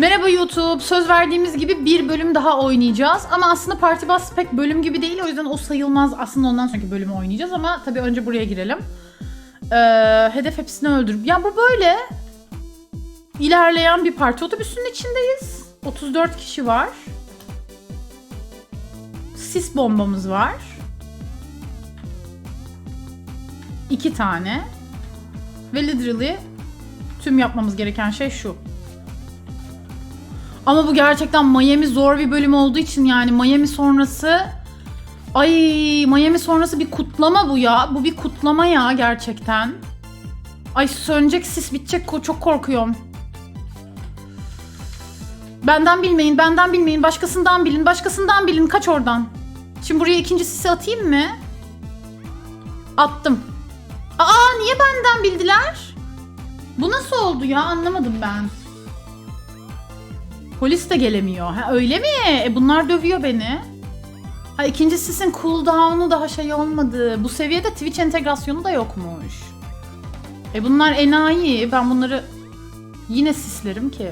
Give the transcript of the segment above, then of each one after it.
Merhaba YouTube. Söz verdiğimiz gibi bir bölüm daha oynayacağız. Ama aslında Party Bus pek bölüm gibi değil. O yüzden o sayılmaz. Aslında ondan sonraki bölümü oynayacağız. Ama tabii önce buraya girelim. Ee, hedef hepsini öldür. Ya bu böyle ilerleyen bir parti otobüsünün içindeyiz. 34 kişi var. Sis bombamız var. İki tane. Ve literally tüm yapmamız gereken şey şu. Ama bu gerçekten Miami zor bir bölüm olduğu için yani Miami sonrası Ay Miami sonrası bir kutlama bu ya. Bu bir kutlama ya gerçekten. Ay sönecek sis bitecek çok korkuyorum. Benden bilmeyin, benden bilmeyin. Başkasından bilin, başkasından bilin. Kaç oradan. Şimdi buraya ikinci sisi atayım mı? Attım. Aa niye benden bildiler? Bu nasıl oldu ya anlamadım ben. Polis de gelemiyor. Ha öyle mi? E bunlar dövüyor beni. Ha ikinci sisin cooldown'u daha şey olmadı. Bu seviyede Twitch entegrasyonu da yokmuş. E bunlar enayi. Ben bunları yine sislerim ki.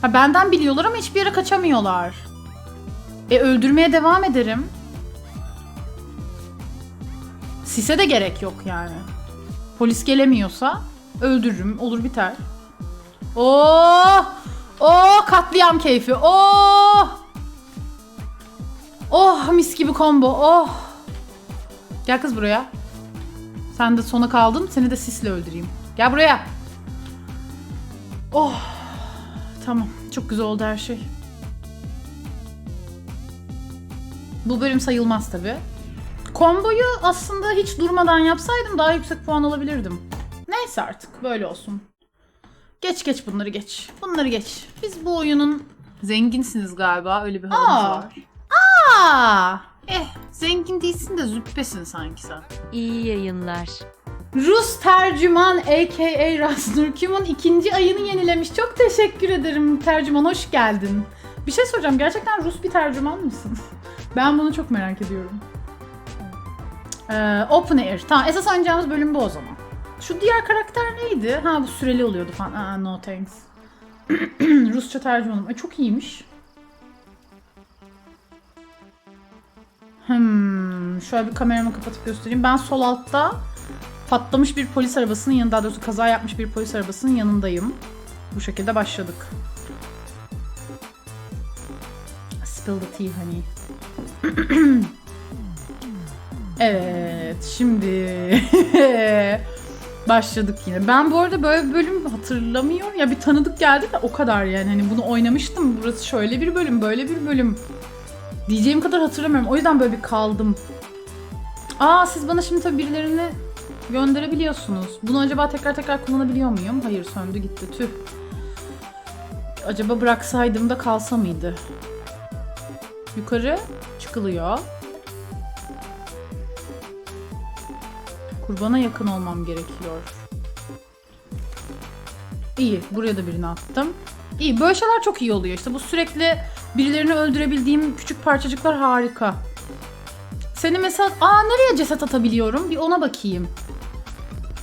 Ha benden biliyorlar ama hiçbir yere kaçamıyorlar. E öldürmeye devam ederim. Sise de gerek yok yani. Polis gelemiyorsa öldürürüm. Olur biter. Oh! Oh katliam keyfi. Oh! Oh mis gibi combo. Oh! Gel kız buraya. Sen de sona kaldın. Seni de sisle öldüreyim. Gel buraya. Oh! Tamam. Çok güzel oldu her şey. Bu bölüm sayılmaz tabi. Komboyu aslında hiç durmadan yapsaydım daha yüksek puan alabilirdim. Neyse artık böyle olsun. Geç geç bunları geç. Bunları geç. Biz bu oyunun zenginsiniz galiba. Öyle bir havamız Aa. var. Aa! Eh zengin değilsin de züppesin sanki sen. İyi yayınlar. Rus tercüman aka Rasnur Kim'in ikinci ayını yenilemiş. Çok teşekkür ederim tercüman hoş geldin. Bir şey soracağım gerçekten Rus bir tercüman mısın? ben bunu çok merak ediyorum. Ee, Open Air. Tamam esas oynayacağımız bölüm bu o zaman. Şu diğer karakter neydi? Ha bu süreli oluyordu falan. Aa, no thanks. Rusça tercümanım. Ay, çok iyiymiş. Hmm, şöyle bir kameramı kapatıp göstereyim. Ben sol altta patlamış bir polis arabasının yanında, daha doğrusu kaza yapmış bir polis arabasının yanındayım. Bu şekilde başladık. Spill the tea honey. evet, şimdi başladık yine. Ben bu arada böyle bir bölüm hatırlamıyorum. Ya bir tanıdık geldi de o kadar yani. Hani bunu oynamıştım. Burası şöyle bir bölüm, böyle bir bölüm. Diyeceğim kadar hatırlamıyorum. O yüzden böyle bir kaldım. Aa siz bana şimdi tabii birilerini gönderebiliyorsunuz. Bunu acaba tekrar tekrar kullanabiliyor muyum? Hayır söndü gitti tüh. Acaba bıraksaydım da kalsa mıydı? Yukarı çıkılıyor. Kurbana yakın olmam gerekiyor. İyi. Buraya da birini attım. İyi. Böyle şeyler çok iyi oluyor. İşte bu sürekli birilerini öldürebildiğim küçük parçacıklar harika. Seni mesela... Aa nereye ceset atabiliyorum? Bir ona bakayım.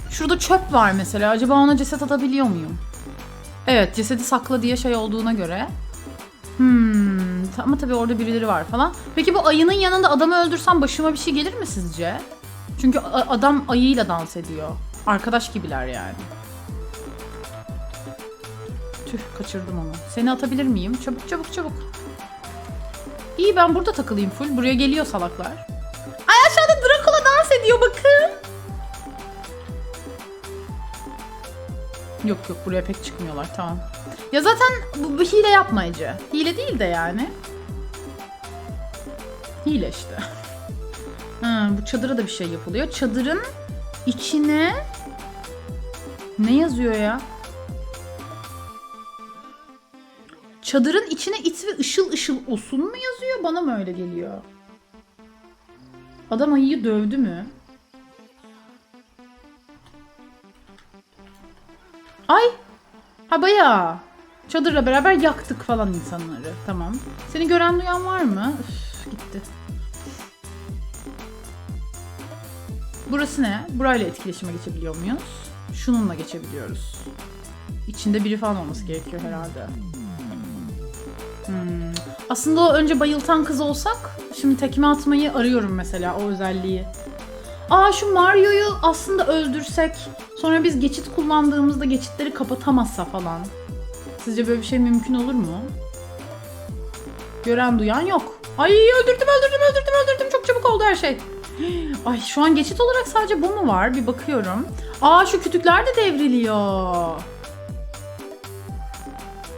Şurada çöp var mesela. Acaba ona ceset atabiliyor muyum? Evet cesedi sakla diye şey olduğuna göre. Hmm, ama tabii orada birileri var falan. Peki bu ayının yanında adamı öldürsem başıma bir şey gelir mi sizce? Çünkü adam ayıyla dans ediyor. Arkadaş gibiler yani. Tüh kaçırdım onu. Seni atabilir miyim? Çabuk çabuk çabuk. İyi ben burada takılayım full. Buraya geliyor salaklar. Ay aşağıda Dracula dans ediyor bakın. Yok yok buraya pek çıkmıyorlar tamam. Ya zaten bu, bu hile yapmayıcı. Hile değil de yani. Hile işte. Bu çadıra da bir şey yapılıyor. Çadırın içine ne yazıyor ya? Çadırın içine it ve ışıl ışıl olsun mu yazıyor? Bana mı öyle geliyor? Adam ayıyı dövdü mü? Ay! Ha bayağı. Çadırla beraber yaktık falan insanları. Tamam. Seni gören duyan var mı? Üf, gitti. Burası ne? Burayla etkileşime geçebiliyor muyuz? Şununla geçebiliyoruz. İçinde biri falan olması gerekiyor herhalde. Hmm. Aslında o önce bayıltan kız olsak şimdi tekme atmayı arıyorum mesela o özelliği. Aa şu Mario'yu aslında öldürsek sonra biz geçit kullandığımızda geçitleri kapatamazsa falan. Sizce böyle bir şey mümkün olur mu? Gören duyan yok. Ay öldürdüm öldürdüm öldürdüm öldürdüm çok çabuk oldu her şey. Ay şu an geçit olarak sadece bu mu var? Bir bakıyorum. Aa şu kütükler de devriliyor.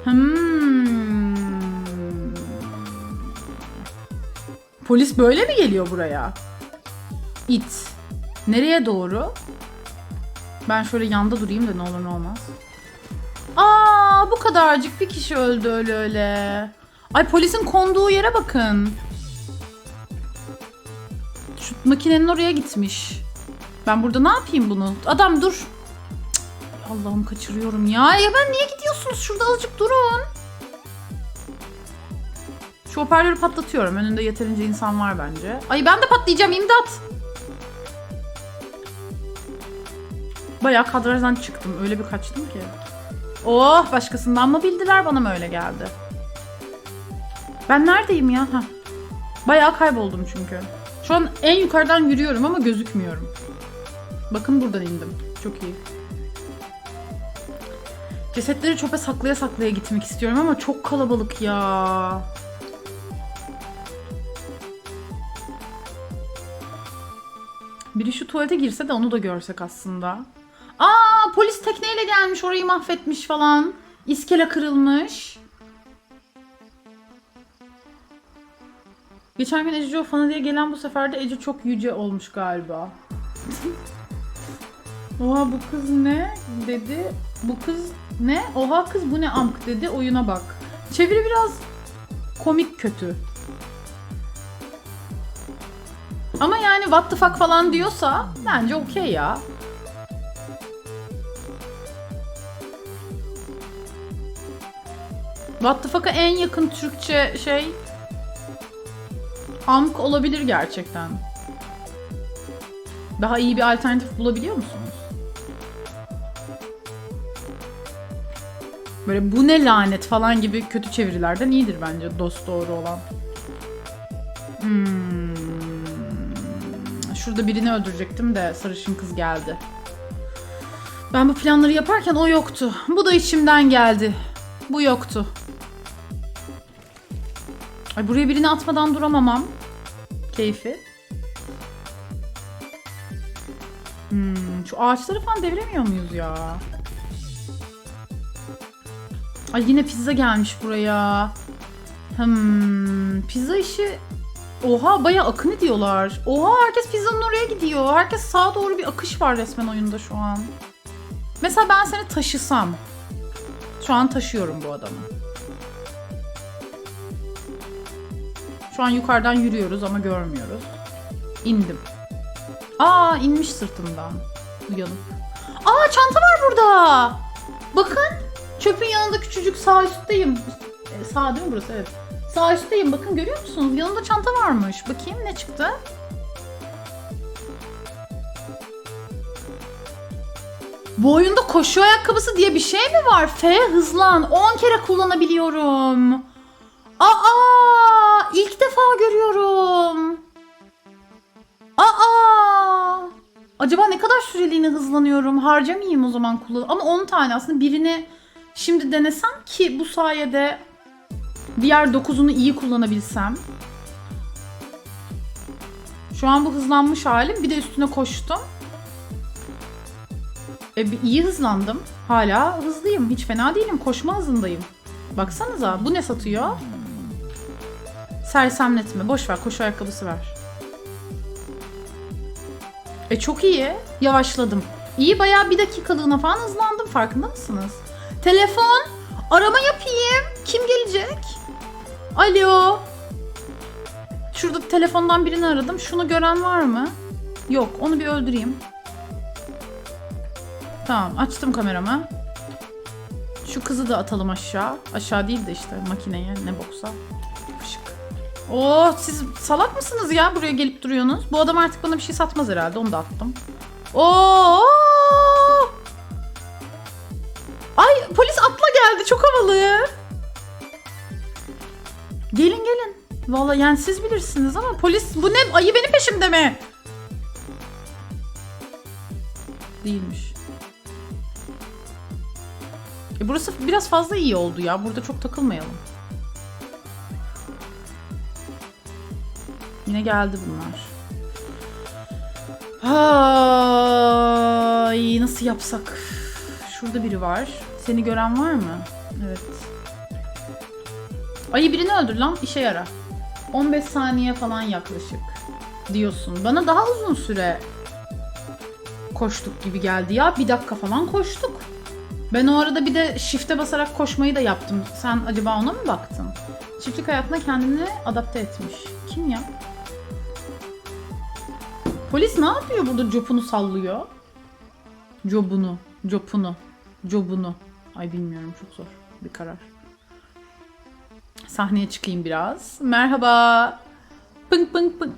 Hmm. Polis böyle mi geliyor buraya? İt. Nereye doğru? Ben şöyle yanda durayım da ne olur ne olmaz. Aa bu kadarcık bir kişi öldü öyle öyle. Ay polisin konduğu yere bakın. Şu makinenin oraya gitmiş. Ben burada ne yapayım bunu? Adam dur. Allah'ım kaçırıyorum ya. Ya ben niye gidiyorsunuz? Şurada azıcık durun. Şu hoparlörü patlatıyorum. Önünde yeterince insan var bence. Ay ben de patlayacağım. imdat. Bayağı kadrajdan çıktım. Öyle bir kaçtım ki. Oh başkasından mı bildiler bana mı öyle geldi? Ben neredeyim ya? Heh. Bayağı kayboldum çünkü. Şu an en yukarıdan yürüyorum ama gözükmüyorum. Bakın buradan indim. Çok iyi. Cesetleri çöpe saklaya saklaya gitmek istiyorum ama çok kalabalık ya. Biri şu tuvalete girse de onu da görsek aslında. Aa polis tekneyle gelmiş orayı mahvetmiş falan. İskele kırılmış. Geçen gün Ece fanı diye gelen bu sefer de Ece çok yüce olmuş galiba. Oha bu kız ne dedi. Bu kız ne? Oha kız bu ne amk dedi. Oyuna bak. Çeviri biraz komik kötü. Ama yani what the fuck falan diyorsa bence okey ya. What the fuck'a en yakın Türkçe şey amk olabilir gerçekten. Daha iyi bir alternatif bulabiliyor musunuz? Böyle bu ne lanet falan gibi kötü çevirilerden iyidir bence dost doğru olan. Hmm. Şurada birini öldürecektim de sarışın kız geldi. Ben bu planları yaparken o yoktu. Bu da içimden geldi. Bu yoktu. Ay buraya birini atmadan duramamam. Keyfi. Hmm, şu ağaçları falan deviremiyor muyuz ya? Ay yine pizza gelmiş buraya. Hmm, pizza işi... Oha baya akın ediyorlar. Oha herkes pizzanın oraya gidiyor. Herkes sağa doğru bir akış var resmen oyunda şu an. Mesela ben seni taşısam. Şu an taşıyorum bu adamı. Şu an yukarıdan yürüyoruz ama görmüyoruz. İndim. Aa inmiş sırtımdan. Uyanık. Aa çanta var burada. Bakın. Çöpün yanında küçücük sağ üstteyim. E, sağ değil mi burası? Evet. Sağ üstteyim. Bakın görüyor musunuz? Yanında çanta varmış. Bakayım ne çıktı? Bu oyunda koşu ayakkabısı diye bir şey mi var? F hızlan. 10 kere kullanabiliyorum. Aa! Defa görüyorum. Aa! Acaba ne kadar süreliğine hızlanıyorum? Harcamayayım o zaman kullan. Ama 10 tane aslında birini şimdi denesem ki bu sayede diğer 9'unu iyi kullanabilsem. Şu an bu hızlanmış halim. Bir de üstüne koştum. E, iyi hızlandım. Hala hızlıyım. Hiç fena değilim. Koşma hızındayım. Baksanıza. Bu ne satıyor? Sersemletme. Boş ver. Koşu ayakkabısı ver. E çok iyi. Yavaşladım. İyi bayağı bir dakikalığına falan hızlandım. Farkında mısınız? Telefon. Arama yapayım. Kim gelecek? Alo. Şurada telefondan birini aradım. Şunu gören var mı? Yok. Onu bir öldüreyim. Tamam. Açtım kameramı. Şu kızı da atalım aşağı. Aşağı değil de işte makineye ne boksa. Oo siz salak mısınız ya buraya gelip duruyorsunuz? Bu adam artık bana bir şey satmaz herhalde. Onu da attım. Oo! Ay polis geldi. Çok havalı. Gelin gelin. Vallahi yani siz bilirsiniz ama polis bu ne? Ayı benim peşimde mi? Değilmiş. E burası biraz fazla iyi oldu ya. Burada çok takılmayalım. Yine geldi bunlar. Ay nasıl yapsak? Şurada biri var. Seni gören var mı? Evet. Ayı birini öldür lan işe yara. 15 saniye falan yaklaşık diyorsun. Bana daha uzun süre koştuk gibi geldi ya. Bir dakika falan koştuk. Ben o arada bir de shift'e basarak koşmayı da yaptım. Sen acaba ona mı baktın? Çiftlik hayatına kendini adapte etmiş. Kim ya? Polis ne yapıyor burada copunu sallıyor? Cobunu, copunu, cobunu. Ay bilmiyorum çok zor bir karar. Sahneye çıkayım biraz. Merhaba. Pınk pınk pınk.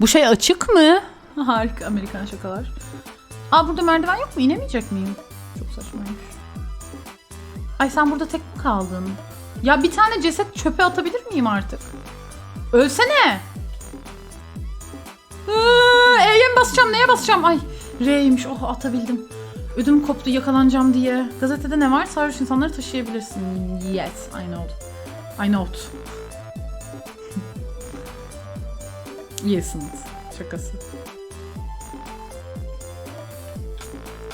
Bu şey açık mı? Harika Amerikan şakalar. Aa burada merdiven yok mu? İnemeyecek miyim? Çok saçmaymış. Ay sen burada tek mi kaldın? Ya bir tane ceset çöpe atabilir miyim artık? Ölsene. Iıı, E'ye mi basacağım? Neye basacağım? Ay R'ymiş. Oh atabildim. Ödüm koptu yakalanacağım diye. Gazetede ne var? Sarhoş insanları taşıyabilirsin. Yes, I know. I know. Yesiniz. Şakası.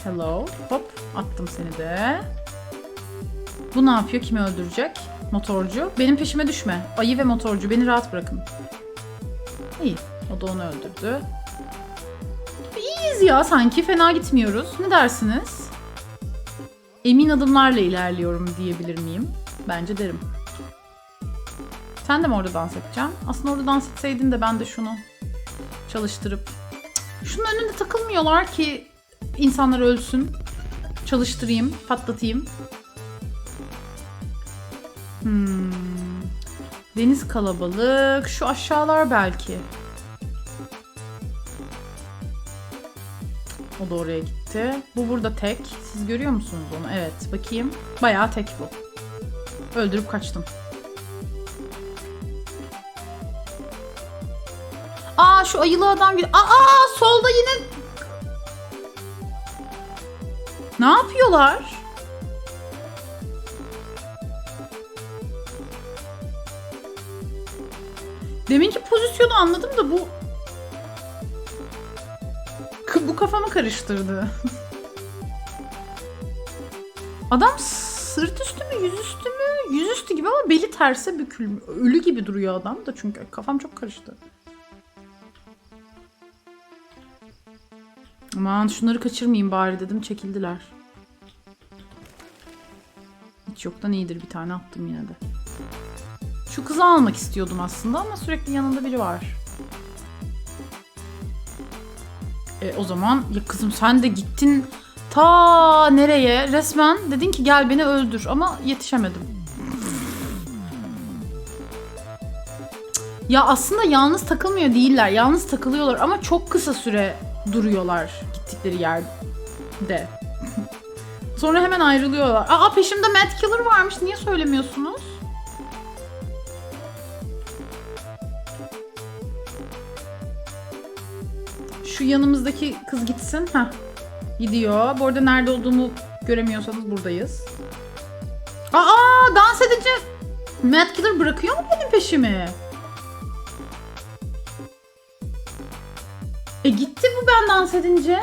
Hello. Hop. Attım seni de. Bu ne yapıyor? Kimi öldürecek? Motorcu. Benim peşime düşme. Ayı ve motorcu. Beni rahat bırakın. İyi. O da onu öldürdü. İyiyiz ya sanki. Fena gitmiyoruz. Ne dersiniz? Emin adımlarla ilerliyorum diyebilir miyim? Bence derim. Sen de mi orada dans edeceksin? Aslında orada dans etseydin de ben de şunu çalıştırıp şunun önünde takılmıyorlar ki insanlar ölsün. Çalıştırayım, patlatayım. Hmm. Deniz kalabalık. Şu aşağılar belki. O da oraya gitti. Bu burada tek. Siz görüyor musunuz onu? Evet. Bakayım. Bayağı tek bu. Öldürüp kaçtım. Aa şu ayılı adam bir... Aa solda yine... Ne yapıyorlar? Deminki pozisyonu anladım da bu... Kafamı karıştırdı. Adam sırt üstü mü, yüzüstü mü? Yüzüstü gibi ama beli terse bükülmüş. Ölü gibi duruyor adam da çünkü kafam çok karıştı. Aman şunları kaçırmayayım bari dedim çekildiler. Hiç yoktan iyidir bir tane attım yine de. Şu kızı almak istiyordum aslında ama sürekli yanında biri var. E, o zaman ya kızım sen de gittin ta nereye resmen dedin ki gel beni öldür ama yetişemedim. Ya aslında yalnız takılmıyor değiller. Yalnız takılıyorlar ama çok kısa süre duruyorlar gittikleri yerde. Sonra hemen ayrılıyorlar. Aa peşimde Mad Killer varmış. Niye söylemiyorsunuz? Şu yanımızdaki kız gitsin. Heh. Gidiyor. Bu arada nerede olduğumu göremiyorsanız buradayız. Aa dans edince Mad Killer bırakıyor mu benim peşimi? E gitti bu ben dans edince.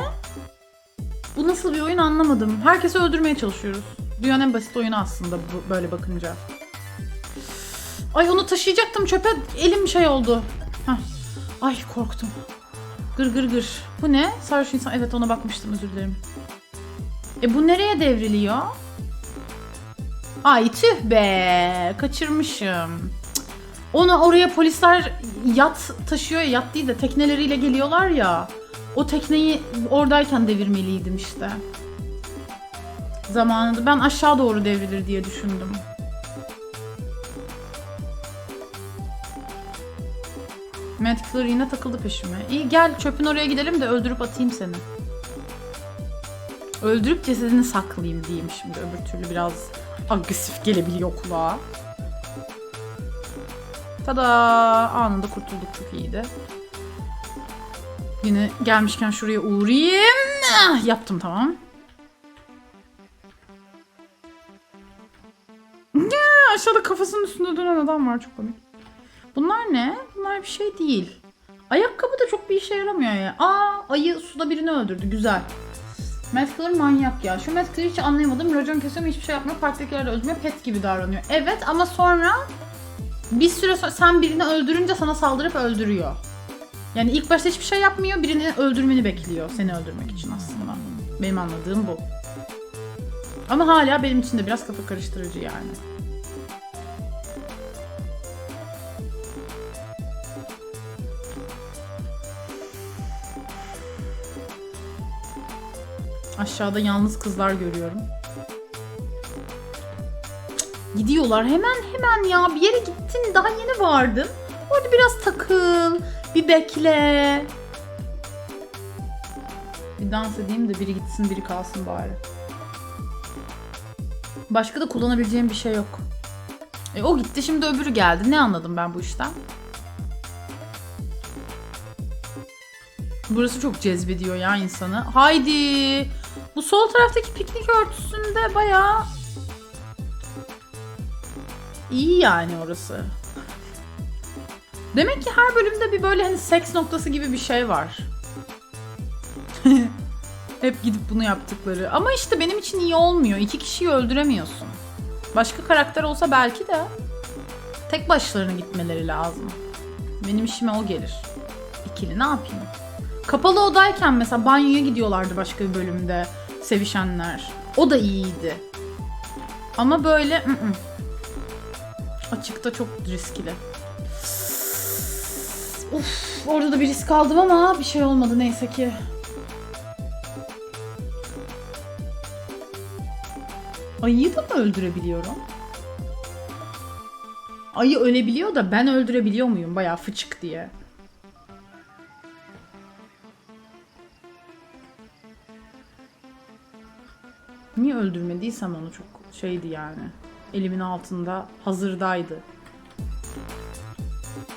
Bu nasıl bir oyun anlamadım. Herkesi öldürmeye çalışıyoruz. Dünyanın en basit oyunu aslında bu, böyle bakınca. Ay onu taşıyacaktım çöpe. Elim şey oldu. Heh. Ay korktum. Gır gır gır. Bu ne? Sarhoş insan. Evet ona bakmıştım özür dilerim. E bu nereye devriliyor? Ay tüh be. Kaçırmışım. Onu oraya polisler yat taşıyor ya yat değil de tekneleriyle geliyorlar ya. O tekneyi oradayken devirmeliydim işte. Zamanında ben aşağı doğru devrilir diye düşündüm. Killer yine takıldı peşime. İyi gel çöpün oraya gidelim de öldürüp atayım seni. Öldürüp cesedini saklayayım diyeyim şimdi. Öbür türlü biraz agresif gelebiliyor kulağa. Tada! Anında kurtulduk çok iyiydi. Yine gelmişken şuraya uğrayayım. Ah, yaptım tamam. Aşağıda kafasının üstünde dönen adam var çok komik. Bunlar ne? Bunlar bir şey değil. Ayakkabı da çok bir işe yaramıyor ya. Aa ayı suda birini öldürdü. Güzel. Matt Killer manyak ya. Şu Matt Killer'ı hiç anlayamadım. Racon kesiyor hiçbir şey yapmıyor. Parktakiler de öldürmüyor. Pet gibi davranıyor. Evet ama sonra bir süre sonra sen birini öldürünce sana saldırıp öldürüyor. Yani ilk başta hiçbir şey yapmıyor. Birini öldürmeni bekliyor. Seni öldürmek için aslında. Benim anladığım bu. Ama hala benim için de biraz kafa karıştırıcı yani. Aşağıda yalnız kızlar görüyorum. Gidiyorlar hemen hemen ya bir yere gittin daha yeni vardın. Orada biraz takıl, bir bekle. Bir dans edeyim de biri gitsin biri kalsın bari. Başka da kullanabileceğim bir şey yok. E, o gitti şimdi öbürü geldi. Ne anladım ben bu işten? Burası çok cezbediyor ya insanı. Haydi. Sol taraftaki piknik örtüsünde bayağı iyi yani orası. Demek ki her bölümde bir böyle hani seks noktası gibi bir şey var. Hep gidip bunu yaptıkları. Ama işte benim için iyi olmuyor. İki kişiyi öldüremiyorsun. Başka karakter olsa belki de tek başlarına gitmeleri lazım. Benim işime o gelir. İkili ne yapayım? Kapalı odayken mesela banyoya gidiyorlardı başka bir bölümde sevişenler. O da iyiydi. Ama böyle ı-ı. açıkta çok riskli. Uf, orada da bir risk aldım ama bir şey olmadı neyse ki. Ayıyı da mı öldürebiliyorum? Ayı ölebiliyor da ben öldürebiliyor muyum? Bayağı fıçık diye. Niye öldürmediysem onu çok şeydi yani. Elimin altında hazırdaydı.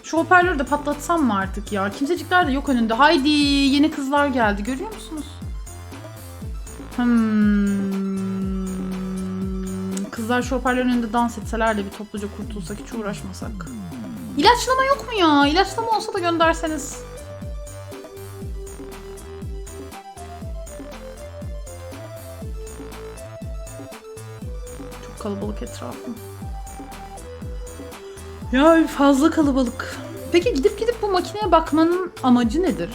Şu hoparlörü de patlatsam mı artık ya? Kimsecikler de yok önünde. Haydi yeni kızlar geldi. Görüyor musunuz? Hmm. Kızlar şu hoparlörün önünde dans etseler de bir topluca kurtulsak hiç uğraşmasak. İlaçlama yok mu ya? İlaçlama olsa da gönderseniz. Kalabalık etrafım. Ya fazla kalabalık. Peki gidip gidip bu makineye bakmanın amacı nedir?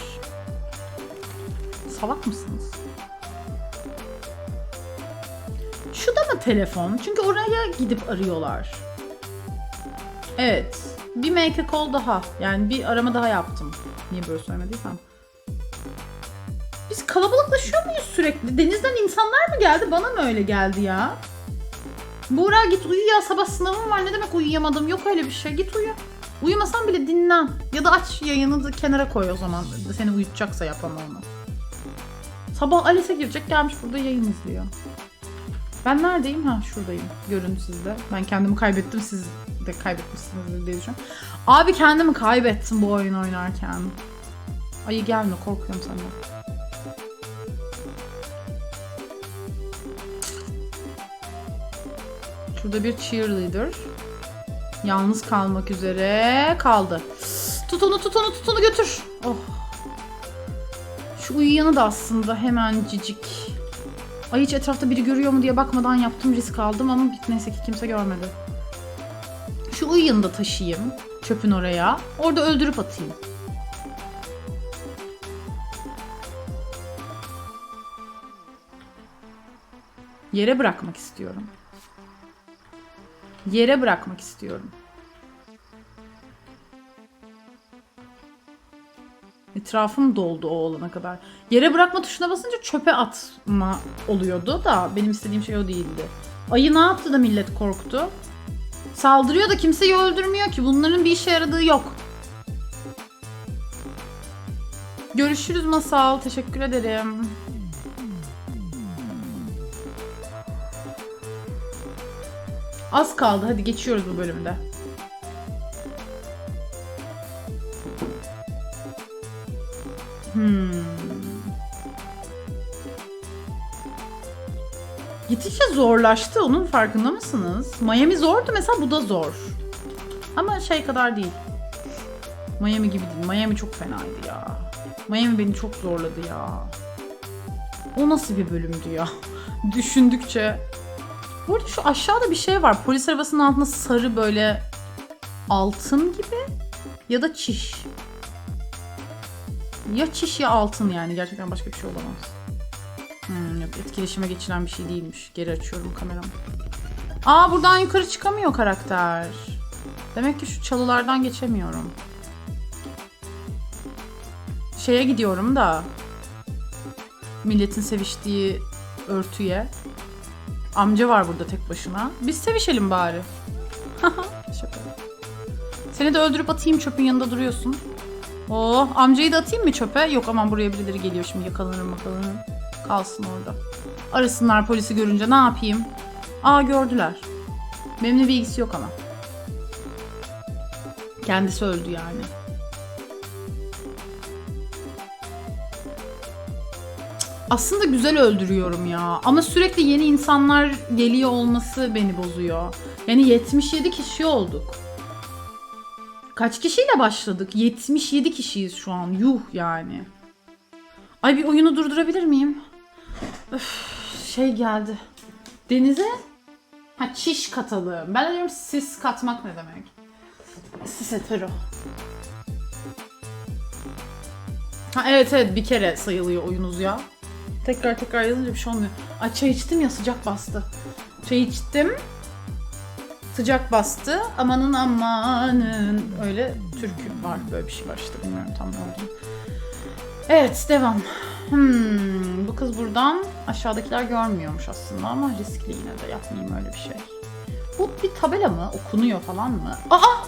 Salak mısınız? Şu da mı telefon? Çünkü oraya gidip arıyorlar. Evet. Bir make a call daha. Yani bir arama daha yaptım. Niye böyle söylemediysem. Biz kalabalıklaşıyor muyuz sürekli? Denizden insanlar mı geldi? Bana mı öyle geldi ya? Buğra git uyu ya sabah sınavım var ne demek uyuyamadım yok öyle bir şey git uyu. Uyumasan bile dinlen ya da aç yayını da kenara koy o zaman seni uyutacaksa yapama onu. Sabah Alice girecek gelmiş burada yayın izliyor. Ben neredeyim? Ha şuradayım. Görün sizde. Ben kendimi kaybettim siz de kaybetmişsiniz diye düşünüyorum. Abi kendimi kaybettim bu oyun oynarken. Ayı gelme korkuyorum senden. Şurada bir cheerleader. Yalnız kalmak üzere kaldı. Tut onu tut onu tut onu götür. Oh. Şu uyuyanı da aslında hemen cicik. Ay hiç etrafta biri görüyor mu diye bakmadan yaptım risk aldım ama neyse ki kimse görmedi. Şu uyuyanı da taşıyayım. Çöpün oraya. Orada öldürüp atayım. Yere bırakmak istiyorum. Yere bırakmak istiyorum. Etrafım doldu o olana kadar. Yere bırakma tuşuna basınca çöpe atma oluyordu da benim istediğim şey o değildi. Ayı ne yaptı da millet korktu? Saldırıyor da kimseyi öldürmüyor ki. Bunların bir işe yaradığı yok. Görüşürüz Masal. Teşekkür ederim. Az kaldı. Hadi geçiyoruz bu bölümde. Hmm. Gittikçe zorlaştı. Onun farkında mısınız? Miami zordu mesela bu da zor. Ama şey kadar değil. Miami gibi değil. Miami çok fenaydı ya. Miami beni çok zorladı ya. O nasıl bir bölümdü ya? Düşündükçe. Bu arada şu aşağıda bir şey var. Polis arabasının altında sarı böyle altın gibi ya da çiş. Ya çiş ya altın yani. Gerçekten başka bir şey olamaz. Hmm, yok etkileşime geçiren bir şey değilmiş. Geri açıyorum kameramı. Aa buradan yukarı çıkamıyor karakter. Demek ki şu çalılardan geçemiyorum. Şeye gidiyorum da. Milletin seviştiği örtüye. Amca var burada tek başına. Biz sevişelim bari. Şaka. Seni de öldürüp atayım çöpün yanında duruyorsun. Oh amcayı da atayım mı çöpe? Yok aman buraya birileri geliyor şimdi yakalanırım yakalanırım. Kalsın orada. Arasınlar polisi görünce ne yapayım? Aa gördüler. Benimle bir ilgisi yok ama. Kendisi öldü yani. Aslında güzel öldürüyorum ya. Ama sürekli yeni insanlar geliyor olması beni bozuyor. Yani 77 kişi olduk. Kaç kişiyle başladık? 77 kişiyiz şu an. Yuh yani. Ay bir oyunu durdurabilir miyim? Öf, şey geldi. Denize ha çiş katalım. Ben de diyorum sis katmak ne demek? Sis hetero. Ha evet evet bir kere sayılıyor oyunuz ya. Tekrar tekrar yazınca bir şey olmuyor. Ay çay içtim ya sıcak bastı. Çay içtim. Sıcak bastı. Amanın amanın. Öyle türkü var. Böyle bir şey var işte. Bilmiyorum tam ne. Evet devam. Hmm, bu kız buradan aşağıdakiler görmüyormuş aslında ama riskli yine de yapmayayım öyle bir şey. Bu bir tabela mı? Okunuyor falan mı? Aa!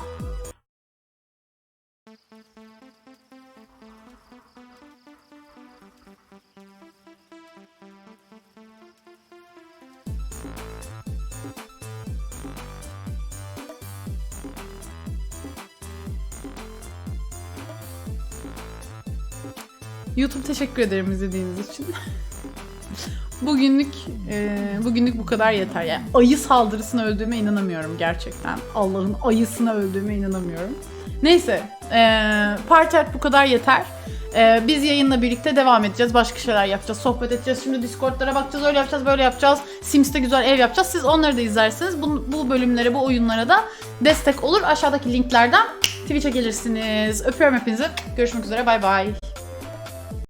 YouTube teşekkür ederim izlediğiniz için. bugünlük e, bugünlük bu kadar yeter. Yani ayı saldırısına öldüğüme inanamıyorum gerçekten. Allah'ın ayısına öldüğüme inanamıyorum. Neyse, e, Partet bu kadar yeter. E, biz yayınla birlikte devam edeceğiz. Başka şeyler yapacağız, sohbet edeceğiz. Şimdi Discord'lara bakacağız, öyle yapacağız, böyle yapacağız. Sims'te güzel ev yapacağız. Siz onları da izlersiniz. Bu, bu bölümlere, bu oyunlara da destek olur. Aşağıdaki linklerden Twitch'e gelirsiniz. Öpüyorum hepinizi. Görüşmek üzere. Bay bay.